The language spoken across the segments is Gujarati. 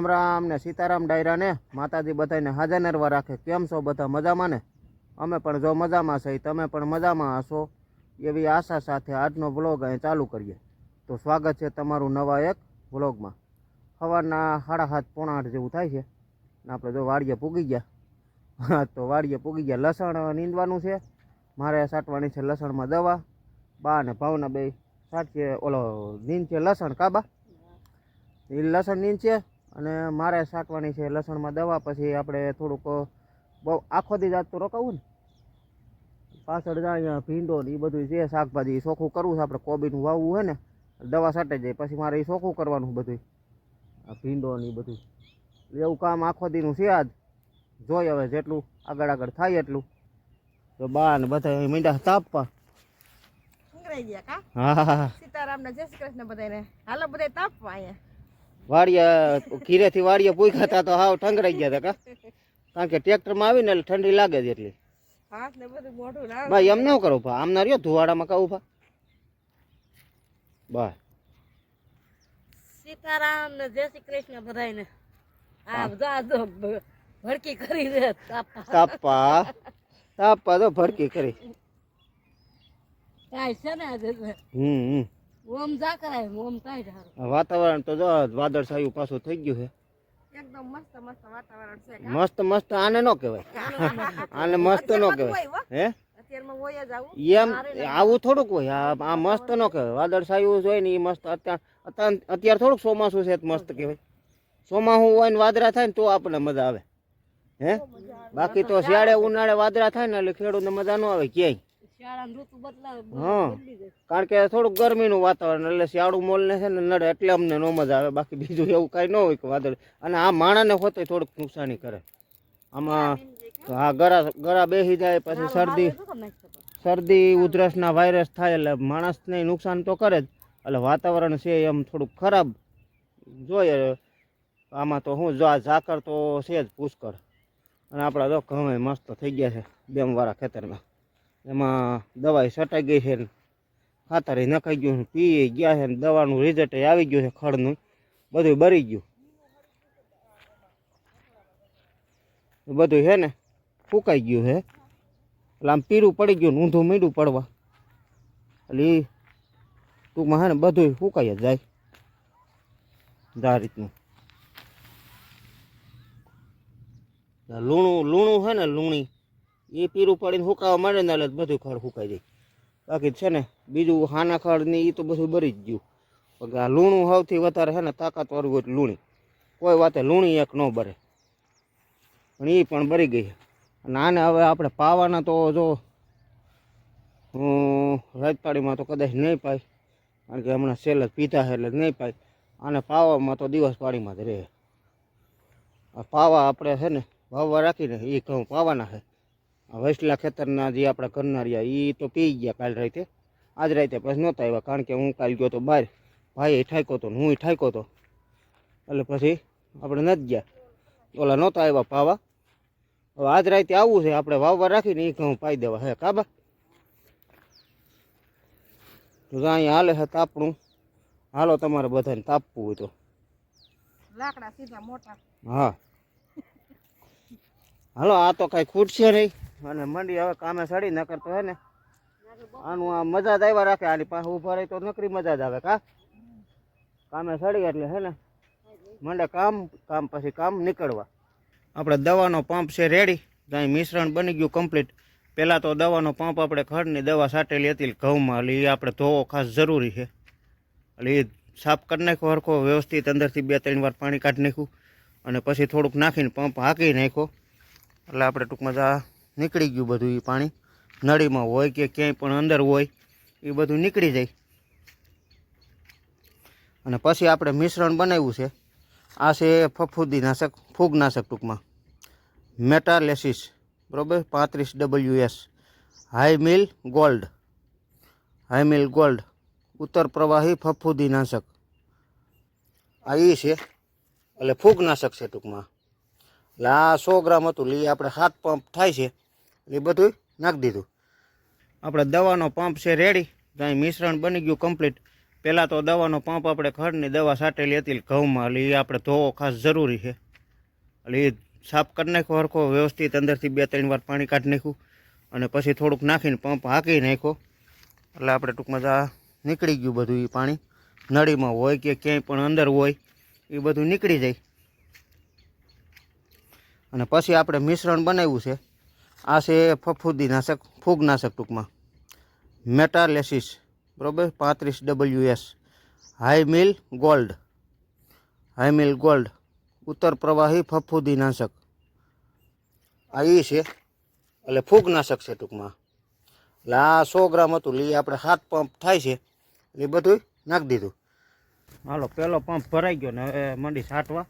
સીતારામ ડાયરાને માતાજી બધાને હાજર નરવા રાખે. કેમ છો બધા મજામાં ને? અમે પણ જો મજામાં છે, તમે પણ મજામાં હશો? એવી આશા સાથે આજનો વ્લોગ અહીં ચાલુ કરીએ. તો સ્વાગત છે તમારું નવા એક વ્લોગમાં. સવારના સાડા સાત પોણા આઠ જેવું થાય છે. ને આપણે જો વાડીએ પૂગી ગયા. હા, તો વાડીએ પૂગી ગયા. લસણ નીંદવાનું છે. મારે સાટવાની છે લસણમાં દવા. બા અને ભાવના બે સાટશે, ઓલો નીંદ છે લસણ કાબા એ લસણ નીંદ છે અને મારે શાકવાની છે લસણમાં દવા પછી આપણે થોડુંક બહુ આખો દી જાત તો રોકાવું ને? પાછળ જાય ભીંડો ને એ બધું છે શાકભાજી ચોખ્ખું કરવું છે આપણે કોબીનું વાવવું હોય ને દવા સાટે જાય પછી મારે એ ચોખ્ખું કરવાનું બધું આ ભીંડો ને એ બધું એવું કામ આખો દીનું છે આજ. જોઈ હવે જેટલું આગળ આગળ થાય એટલું. તો બા ને બધા મીંડા તાપવા. હા હા સીતારામ ને જય શ્રી કૃષ્ણ બધાને હાલો બધા તાપવા અહીંયા. વાડીએ ઘીરેથી વાડિયા પૂછ્યા હતા તો હાવ ઠંગરાઈ ગયા હતા કા? કારણ કે ટ્રેક્ટરમાં આવીને એટલે ઠંડી લાગે છે એટલી. હાથ ને બધું ભાઈ એમ ન કરો ભા આમ ના રહ્યો ધુવાડામાં કહું ભા બસ સીતારામ ને જય શ્રી કૃષ્ણ બધાને આ બધા તો ભડકી કરી દે તાપા તાપા તાપા તો ભડકી કરી. કાંઈ છે ને હમ હમ. ઓમ જા કરાય ઓમ કાઈ ધારો વાતાવરણ તો જો વાદળ છાયું પાછું થઈ ગયું છે એકદમ મસ્ત મસ્ત વાતાવરણ છે મસ્ત મસ્ત આને ન કહેવાય. આને મસ્ત ન કહેવાય. હે. અત્યારમાં હોય જ આવું. એમ આવું થોડુંક હોય આ આ મસ્ત ન કહેવાય. વાદળ છાયું હોય ને એ મસ્ત અત્યાર અત્યાર થોડુંક ચોમાસું છે મસ્ત કહેવાય. ચોમાસું હોય ને વાદળા થાય ને તો આપણને મજા આવે. હે? બાકી તો શિયાળે ઉનાળે વાદળા થાય ને એટલે ખેડૂતને મજા ન આવે ક્યાંય. હા. કારણ કે થોડુંક ગરમીનું વાતાવરણ એટલે શિયાળું મોલને છે ને નડે એટલે અમને ન મજા આવે. બાકી બીજું એવું કાંઈ ન હોય કે વાદળ. અને આ માણાને હોતે થોડુંક નુકસાની કરે. આમાં હા ગળા ગળા બેસી જાય પછી શરદી. શરદી ઉધરસના વાયરસ થાય એટલે માણસને નુકસાન તો કરે જ. એટલે વાતાવરણ છે એમ થોડુંક ખરાબ. જોઈએ આમાં તો હું જો આ ઝાકર તો છે જ પુષ્કળ. અને આપણા તો ઘઉં મસ્ત થઈ ગયા છે બેમવાળા ખેતરમાં. એમાં દવાઈ છટાઈ ગઈ છે ને ખાતર નખાઈ ગયું છે, પી ગયા છે ને દવાનું રિઝલ્ટ આવી ગયું છે ખડનું. બધું બરી ગયું. બધું છે ને ફૂંકાઈ ગયું છે. એટલે આમ પીરું પડી ગયું ઊંધું મીંડું પડવા. એટલે ટૂંકમાં છે ને બધું ફૂંકાઈ જ જાય. આ રીતનું. લૂણું લૂણું છે ને લૂણી. એ પીરું પાડીને સુકાવા માંડે ને એટલે બધું ખડ સુકાઈ જાય. બાકી છે ને, બીજું હાના ખડ ને એ તો બધું બરી જ ગયું. પણ આ લૂણું સૌથી વધારે છે ને તાકાતવાળું હોય લૂણી. કોઈ વાતે લૂણી એક ન બરે. પણ એ પણ બરી ગઈ અને આને હવે આપણે પાવાના તો જો હું રાજપાડીમાં તો કદાચ નહીં પાય. કારણ કે હમણાં સેલ જ પીધા છે એટલે નહીં પાય. આને પાવામાં તો દિવસ પાડીમાં જ રહે. પાવા આપણે છે ને વાવવા રાખીને એ ઘઉં પાવાના છે. વૈસલા ખેતરના જે આપણે કરનારિયા એ તો પી ગયા કાલ રાતે. આજ રાતે પછી નહોતા આવ્યા કારણ કે હું કાલ ગયો તો બહાર. ભાઈ ઠાક્યો હતો હું ઠાક્યો હતો એટલે પછી આપણે નથી ગયા. ઓલા નહોતા આવ્યા પાવા હવે આજ રાતે આવવું છે આપણે વાવવા રાખીને એ ઘઉં પાઈ દેવા હે કાબા? તો અહીંયા હાલે છે તાપણું. હાલો તમારે બધાને તાપવું હોય તો. લાકડા સીધા મોટા. હા. હાલો આ તો કાંઈ ખૂટશે નહીં. અને મંડી હવે કામે સડી, નકર તો હે ને, આનું આ મજા જ આવ્યા રાખે. આની પાસે ઊભા રહી તો નકરી મજા જ આવે, કા? કામે સડી એટલે હે ને, મંડે કામ કામ પછી કામ નીકળવા. આપણે દવાનો પંપ છે રેડી ત્યાં મિશ્રણ બની ગયું કમ્પ્લીટ પહેલાં તો દવાનો પંપ આપણે ખડની દવા સાટેલી હતી, ઘઉંમાં. એટલે એ આપણે ધોવો ખાસ જરૂરી છે. એટલે એ સાફ કરી નાખ્યો, હરખો વ્યવસ્થિત અંદરથી બે ત્રણ વાર પાણી કાઢી નાખ્યું. અને પછી થોડુંક નાખીને પંપ હાંકી નાખ્યો. એટલે આપણે ટૂંકમાં નીકળી ગયું બધું એ પાણી. નળીમાં હોય કે ક્યાંય પણ અંદર હોય એ બધું નીકળી જાય. અને પછી આપણે મિશ્રણ બનાવ્યું છે. આ છે ફફૂદીનાશક, ફૂગનાશક ટૂંકમાં. મેટાલેસિસ, બરોબર? પાંત્રીસ ડબલ્યુ એસ. હાઈ મિલ ગોલ્ડ. હાઈ મિલ ગોલ્ડ. ઉત્તર પ્રવાહી ફફૂદીનાશક. આ એ છે. એટલે ફૂગનાશક છે ટૂંકમાં. એટલે આ સો ગ્રામ હતું. એટલે એ આપણે હાથ પંપ થાય છે. એ બધું નાખી દીધું. આપણે દવાનો પંપ છે રેડી ત્યાં મિશ્રણ બની ગયું કમ્પ્લીટ પહેલાં તો દવાનો પંપ આપણે ખડની દવા સાટેલી હતી ઘઉંમાં. એટલે એ આપણે ધોવો ખાસ જરૂરી છે. એટલે એ સાફ કરી નાખ્યો હરખો, વ્યવસ્થિત અંદરથી બે ત્રણ વાર પાણી કાઢી નાખ્યું. અને પછી થોડુંક નાખીને પંપ હાંકી નાખ્યો. એટલે આપણે ટૂંકમાં આ નીકળી ગયું બધું એ પાણી. નળીમાં હોય કે ક્યાંય પણ અંદર હોય, એ બધું નીકળી જાય. અને પછી આપણે મિશ્રણ બનાવ્યું છે. આ છે ફફૂદીનાશક, ફૂગનાશક ટૂંકમાં. મેટાલેસિસ, બરાબર? પાંત્રીસ ડબલ્યુ એસ. હાઈ મિલ ગોલ્ડ. હાઈ મિલ ગોલ્ડ. ઉત્તર પ્રવાહી ફફૂદીનાશક. આ એ છે. એટલે ફૂગનાશક છે ટૂંકમાં. એટલે આ સો ગ્રામ હતું. એટલે એ આપણે હાથ પંપ થાય છે. એ બધું નાખી દીધું. હાલો પહેલો પંપ ભરાઈ ગયો ને, હવે મંડી છાંટવા.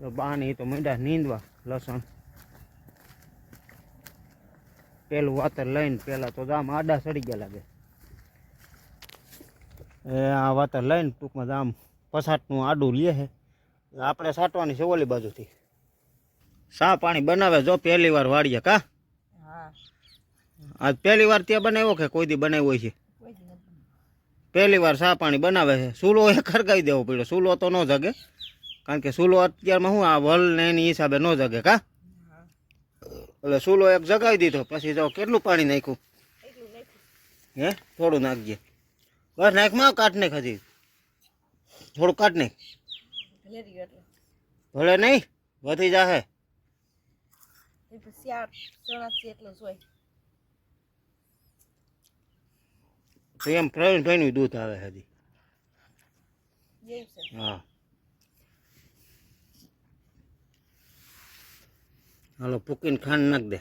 બાની તો મંડ્યા, નીંદવા, લસણ. પેલું વાતર લઈને પેલા તો આમ આડા સડી ગયા લાગે. એ આ વાતર લઈને ટૂંકમાં આમ પસાટનું આડું લે છે આપણે સાટવાની છે ઓલી બાજુથી. સા પાણી બનાવે જો પહેલી વાર વાળીએ કા? હા. આજ પહેલી વાર ત્યાં બનાવ્યો કે કોઈ દી બનાવ્યો છે? પહેલી વાર સા પાણી બનાવે છે. સૂલો એ ખરગાવી દેવો પડ્યો. સૂલો તો ન જગે. કારણ કે સૂલો અત્યારમાં શું આ વલ ને એની હિસાબે ન જગે કા? એટલે સૂલો એક જગાવી દીધો પછી જો કેટલું પાણી નાખ્યું? હે? થોડું નાખજે. બસ નાખમાં કાટ નાખ હજી. થોડું કાટ નાખ. ભલે નહીં વધી જાહે. એમ પ્રવીણભાઈનું દૂધ આવે હજી. હા. હાલો પૂકીને ખાંડ નાખ દે.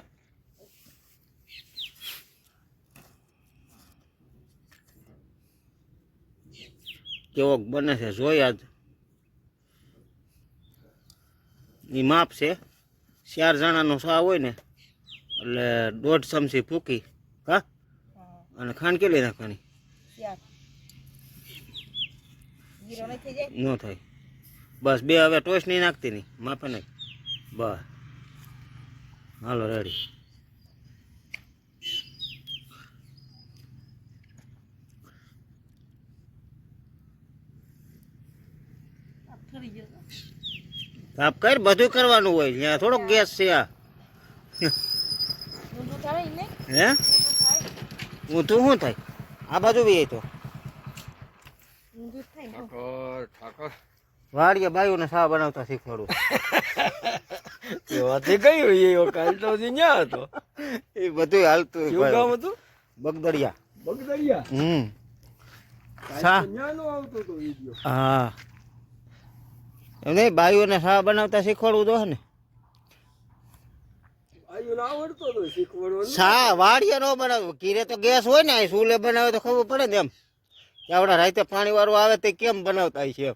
કેવો બને છે જોઈ આજ. એ માપ છે ચાર જણાનો સા હોય ને એટલે દોઢ ચમચી ફૂકી હા? અને ખાંડ કેટલી નાખવાની? ન થાય. બસ બે હવે ટોસ નહીં નાખતી નહીં માપે નહીં. બસ. હાલો રેડી સાફ કર બધું કરવાનું હોય. ત્યાં થોડોક ગેસ છે આ. હે? ઊંધું શું થાય? આ બાજુ બી તો વાડીએ બાયુને સા બનાવતા શીખવાડું. એવાથી કયું એ વખત તો ન્યા હતો. એ બધું હાલતું કેવું ગામ હતું? બગદડિયા બગદરિયા? હમ. હા. એમ નહીં બાયુને સા બનાવતા શીખવાડવું તો ને? સા વાડીએ ન બનાવવું કીરે તો ગેસ હોય ને ચૂલે બનાવે તો ખબર પડે ને એમ. કે આપણા રાતે પાણી વાળું આવે તે કેમ બનાવતા હોય છે એમ?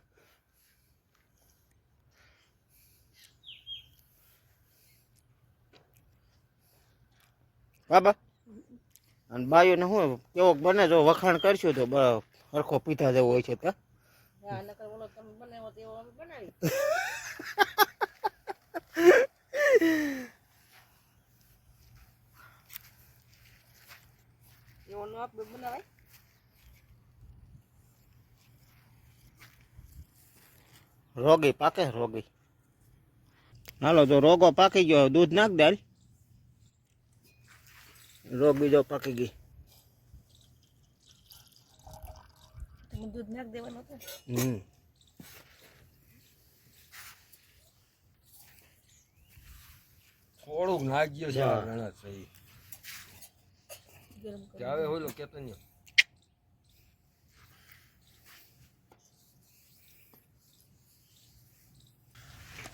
બાબા? અને બાયુને શું કેવો બને જો વખાણ કરશું તો સરખો પીધા જેવો હોય છે તો. રોગી પાકે રોગી. હાલો જો રોગો પાકી ગયો દૂધ નાખ દે. રોગ બીજો પાકી ગઈ. દૂધ નાખ દેવાનું હમ. થોડુંક નાગ્યો છે ઘણા સહી ગરમ કે આવે હોલો કેતો ને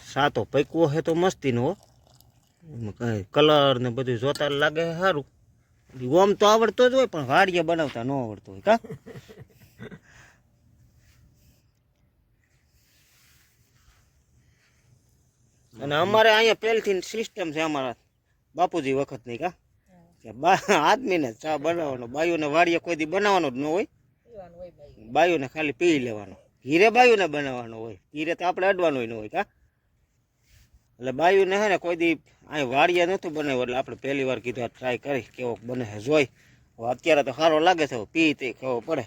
સાતો પૈકવો હે તો મસ્તી નો કલર ને બધું જોતા લાગે સારું ઓમ તો આવડતો જ હોય, પણ વાડીએ બનાવતા ન આવડતો હોય, કા? અને અમારે અહીંયા પહેલથી સિસ્ટમ છે અમારા બાપુજી વખતની કા કે આદમીને ચા બનાવવાનો, બાયુને વાડીએ કોઈ દી બનાવવાનો જ ન હોય. બાયુને ખાલી પી લેવાનો. ઘીરે બાયુને બનાવવાનો હોય. ઘીરે તો આપણે અડવાનું ન હોય, કા? એટલે બાયુને હે ને કોઈ દી અહીં વાડિયા નહોતું બનાવ્યું એટલે આપણે પહેલી વાર કીધું ટ્રાય કરી, કેવો બને છે જોઈ. અત્યારે તો સારો લાગે છે પી તે ખબર પડે.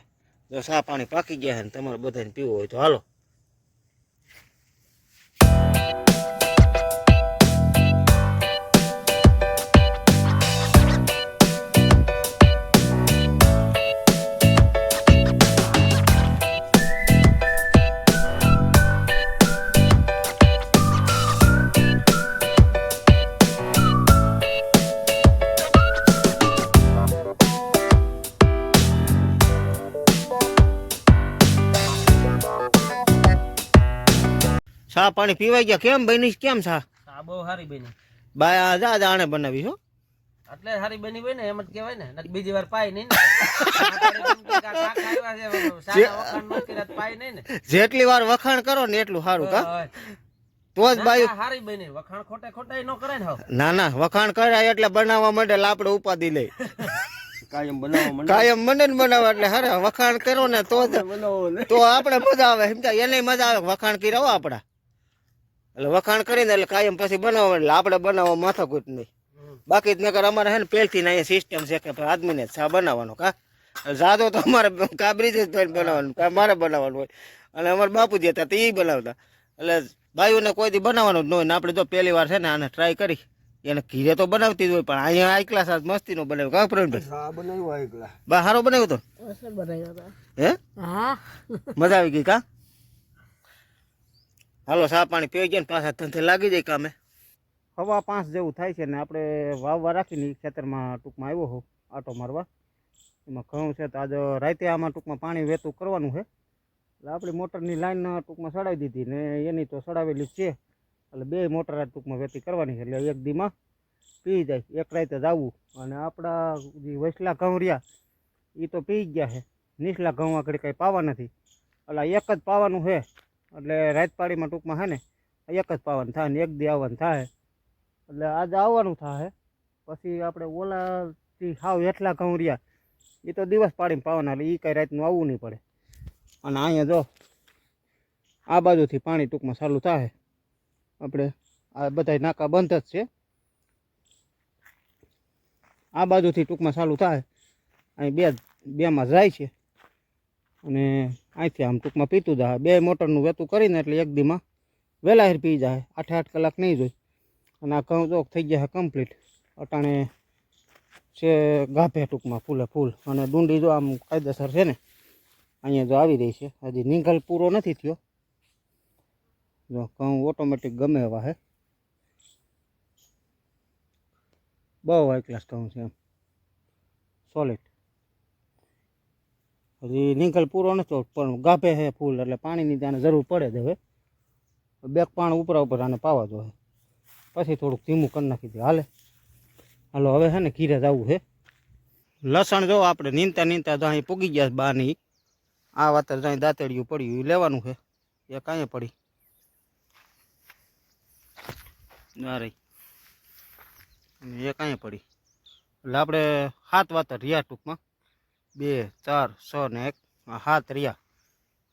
જો સા પાણી પાકી ગયા છે ને તમારે બધાને પીવું હોય તો હાલો. સા પાણી પીવાઈ ગયા. કેમ બની કેમ છા? આ બહુ સારી બની. બા જા જાણે બનાવી છો એટલે સારી બની હોય ને એમ જ કહેવાય ને. બીજી વાર પાય નહીં ને. આ જેટલી વાર વખાણ કરો ને એટલું સારું કા? તો જ બાઈ સારી ના, બની. વખાણ ખોટે ખોટા ન કરે ને ના ના વખાણ કરાય એટલે બનાવવા માટે એટલે ઉપાદી લે. લઈ કાયમ બનાવવા. કાયમ મને જ એટલે હારે વખાણ કરો ને તો જ તો આપણે મજા આવે સમજાય? એને મજા આવે વખાણ કર્યા હો આપડા એટલે વખાણ કરીને એટલે કાયમ પછી બનાવવા એટલે આપણે બનાવવા માથાકૂટ નહીં. બાકી જ નકર અમારે હે ને પહેલથી અહીંયા સિસ્ટમ છે કે આદમીને જ ચા બનાવવાનો કા? જાદો તો અમારે કાબરી જ બનાવવાનું કા મારે બનાવવાનું હોય. અને અમારા બાપુજી હતા તો એ બનાવતા. એટલે ભાઈઓને કોઈ દી બનાવવાનું જ ન હોય ને આપણે જો પહેલી વાર છે ને આને ટ્રાય કરી. એને ઘીરે તો બનાવતી જ હોય પણ અહીંયા આ ક્લાસ આજ મસ્તીનો બનાવ્યો કા પ્રવીણભાઈ? સા બનાવ્યો એકલા. બા સારો બનાવ્યો તો? હા. મજા આવી ગઈ કા? હાલો, સા પાણી પી ગયા ને પાછા ધંધે લાગી જાય કામે. હવા પાંચ જેવું થાય છે ને આપણે વાવવા રાખીને ખેતરમાં ટૂંકમાં આવ્યો હોઉં આટો મારવા. એમાં ઘઉં છે તો આજે રાતે આમાં ટૂંકમાં પાણી વહેતું કરવાનું છે. એટલે આપણી મોટરની લાઈન ટૂંકમાં સડાવી દીધી ને એની તો સડાવેલી છે. એટલે બે મોટર આ ટૂંકમાં વહેતી કરવાની છે. એટલે એક દીમાં પી જાય, એક રાતે જ આવવું અને આપણા જે વસલા ઘઉં રહ્યા એ તો પી ગયા છે. નીચલા ઘઉં આગળ કંઈ પાવા નથી. એટલે એક જ પાવાનું છે. એટલે રાતપાડીમાં ટૂંકમાં હે ને, એક જ પાવન થાય ને એક દી આવવાનું થાય. એટલે આજે આવવાનું થાય પછી આપણે ઓલાથી હાવ એટલા ઘઉં રહ્યા. એ તો દિવસ પાડીને પાવાના, એટલે એ કાંઈ રાતનું આવવું નહીં પડે. અને અહીંયા જો, આ બાજુથી પાણી ટૂંકમાં ચાલુ થાય આપણે આ બધા નાકા બંધ જ છે. આ બાજુથી ટૂંકમાં ચાલુ થાય અહીં બે, બેમાં જાય છે. અને અહીંથી આમ ટૂંકમાં પીતું જાય. બે મોટરનું વેતું કરીને એટલે એક દીમાં વહેલા હેર પી જાય. આઠે આઠ કલાક નહીં જોઈ અને આ ઘઉં ચોક થઈ ગયા કમ્પ્લીટ અટાણે છે ગાભે ટૂંકમાં ફૂલે ફૂલ. અને ડુંડી જો આમ કાયદેસર છે ને, અહીંયા જો આવી રહી છે. હજી નિંગલ પૂરો નથી થયો. જો ઘઉં ઓટોમેટિક ગમે એવા હે બહુ હાઈ ક્લાસ ઘઉં છે એમ. સોલિડ હજી નિંગલ પૂરો નથી પણ ગાભે છે ફૂલ, એટલે પાણીની ત્યાં જરૂર પડે જ હવે. બે પાણ ઉપરા ઉપર આને પાવા જોઈએ પછી થોડુંક ધીમું કરી નાખી દે. હાલે. હાલો, હવે છે ને ઘીરે જવું છે લસણ જો આપણે નીંદતા નીંદતા તો અહીં પૂગી ગયા બાની. આ વાતર જો દાંતેડિયું પડ્યું એ લેવાનું છે એ કાંઈ પડી. ના એ કાંઈ પડી. એટલે આપણે સાત વાતર રહ્યા ટૂંકમાં. બે, ચાર, છ ને એક સાત રહ્યા.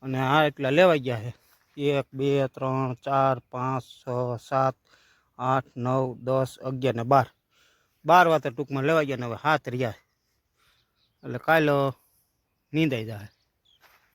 અને આ એટલા લેવાઈ ગયા છે. એક, બે, ત્રણ, ચાર, પાંચ, છ, સાત, આઠ, નવ, દસ, અગિયાર ને બાર. બાર વાતે ટૂંકમાં લેવાઈ ગયા ને હવે હાથ રહ્યા એટલે કાલે નીંદાઈ જાય.